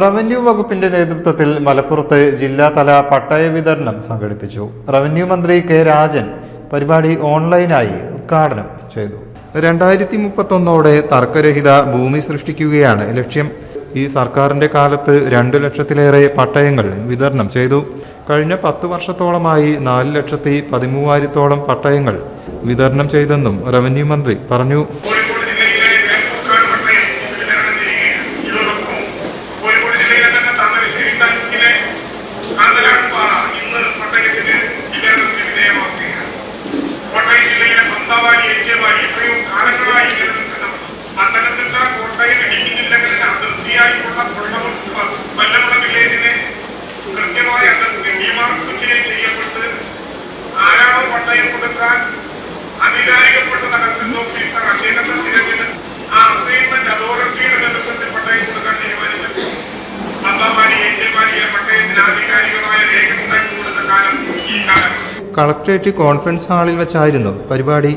Revenue വകുപ്പിന്റെ നേതൃത്വത്തിൽ മലപ്പുറത്ത് ജില്ലാതല പട്ടയ വിതരണം സംഘടിപ്പിച്ചു. റവന്യൂ മന്ത്രി കെ രാജൻ പരിപാടി ഓൺലൈനായി ഉദ്ഘാടനം ചെയ്തു. രണ്ടായിരത്തി മുപ്പത്തൊന്നോടെ തർക്കരഹിത ഭൂമി സൃഷ്ടിക്കുകയാണ് ലക്ഷ്യം. ഈ സർക്കാരിന്റെ കാലത്ത് രണ്ടു ലക്ഷത്തിലേറെ പട്ടയങ്ങൾ വിതരണം ചെയ്തു. കഴിഞ്ഞ പത്ത് വർഷത്തോളമായി നാല് ലക്ഷത്തി പതിമൂവായിരത്തോളം പട്ടയങ്ങൾ വിതരണം ചെയ്തെന്നും റവന്യൂ മന്ത്രി പറഞ്ഞു. പട്ടയം കൊടുക്കാൻ അധികാരികപ്പെട്ട തഹസിൽ ഓഫീസർ അദ്ദേഹത്തെ ആ അസൈൻമെന്റ് അതോറിറ്റിയുടെ നേതൃത്വത്തിൽ പട്ടയം കൊടുക്കാൻ തീരുമാനിച്ചു പത്താമാരി ഏറ്റുമാരിയിലെ പട്ടയത്തിന് ആധികാരികമായ രേഖ ഉണ്ടാക്കി കൊടുത്ത കാലം ഈ കാലം. കളക്ട്രേറ്റ് കോൺഫറൻസ് ഹാളിൽ വെച്ചായിരുന്നു പരിപാടി.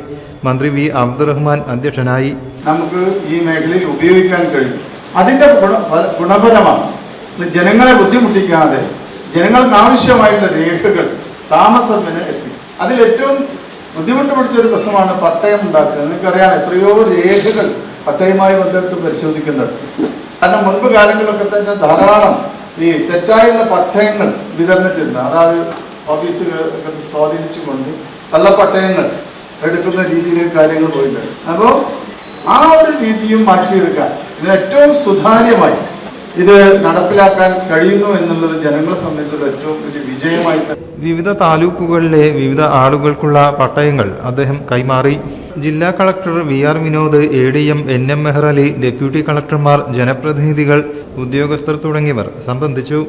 മന്ത്രി വി. അബ്ദുറഹ്മാൻ അധ്യക്ഷനായി. നമുക്ക് ഈ മേഖലയിൽ ഉപയോഗിക്കാൻ കഴിയും. അതിന്റെ ഗുണ ഗുണഫലമാണ് ജനങ്ങളെ ബുദ്ധിമുട്ടിക്കാതെ ജനങ്ങൾക്ക് ആവശ്യമായിട്ടുള്ള രേഖകൾ താമസത്തിന് എത്തി അതിൽ ഏറ്റവും ബുദ്ധിമുട്ട് ഒരു പ്രശ്നമാണ് പട്ടയം ഉണ്ടാക്കുക നിങ്ങൾക്കറിയാം എത്രയോ രേഖകൾ പട്ടയവുമായി ബന്ധപ്പെട്ട് പരിശോധിക്കേണ്ടത്. കാരണം മുൻപ് കാലങ്ങളിലൊക്കെ തന്നെ ധാരാളം ഈ തെറ്റായുള്ള പട്ടയങ്ങൾ വിതരണം ചെയ്യുന്നത് അതായത് ഓഫീസുകളൊക്കെ സ്വാധീനിച്ചുകൊണ്ട് കള്ളപ്പട്ടയങ്ങൾ എടുക്കുന്ന രീതിയിൽ കാര്യങ്ങൾ പോയിട്ടുണ്ട്. അപ്പോൾ ആ ഒരു രീതിയും മാറ്റിയെടുക്കാൻ ഇതിന് ഏറ്റവും സുതാര്യമായി ഇത് നടപ്പിലാക്കാൻ കഴിയുന്നു എന്നുള്ളത് ജനങ്ങളെ സംബന്ധിച്ചുള്ള ഏറ്റവും വലിയ വിജയമായി വിവിധ താലൂക്കുകളിലെ വിവിധ ആളുകൾക്കുള്ള പട്ടയങ്ങൾ അദ്ദേഹം കൈമാറി. ജില്ലാ collector V R Vinod A D M N M Mehrali deputy കളക്ടർമാർ ജനപ്രതിനിധികൾ ഉദ്യോഗസ്ഥർ തുടങ്ങിയവർ സംബന്ധിച്ചു.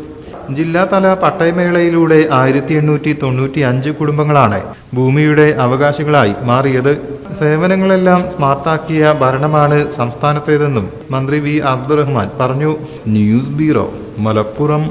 ജില്ലാതല പട്ടയമേളയിലൂടെ ആയിരത്തി എണ്ണൂറ്റി തൊണ്ണൂറ്റി അഞ്ച് കുടുംബങ്ങളാണ് ഭൂമിയുടെ അവകാശികളായി മാറിയത്. സേവനങ്ങളെല്ലാം സ്മാർട്ടാക്കിയ ഭരണമാണ് സംസ്ഥാനത്തേതെന്നും മന്ത്രി വി അബ്ദുറഹ്മാൻ പറഞ്ഞു. News bureau Malappuram.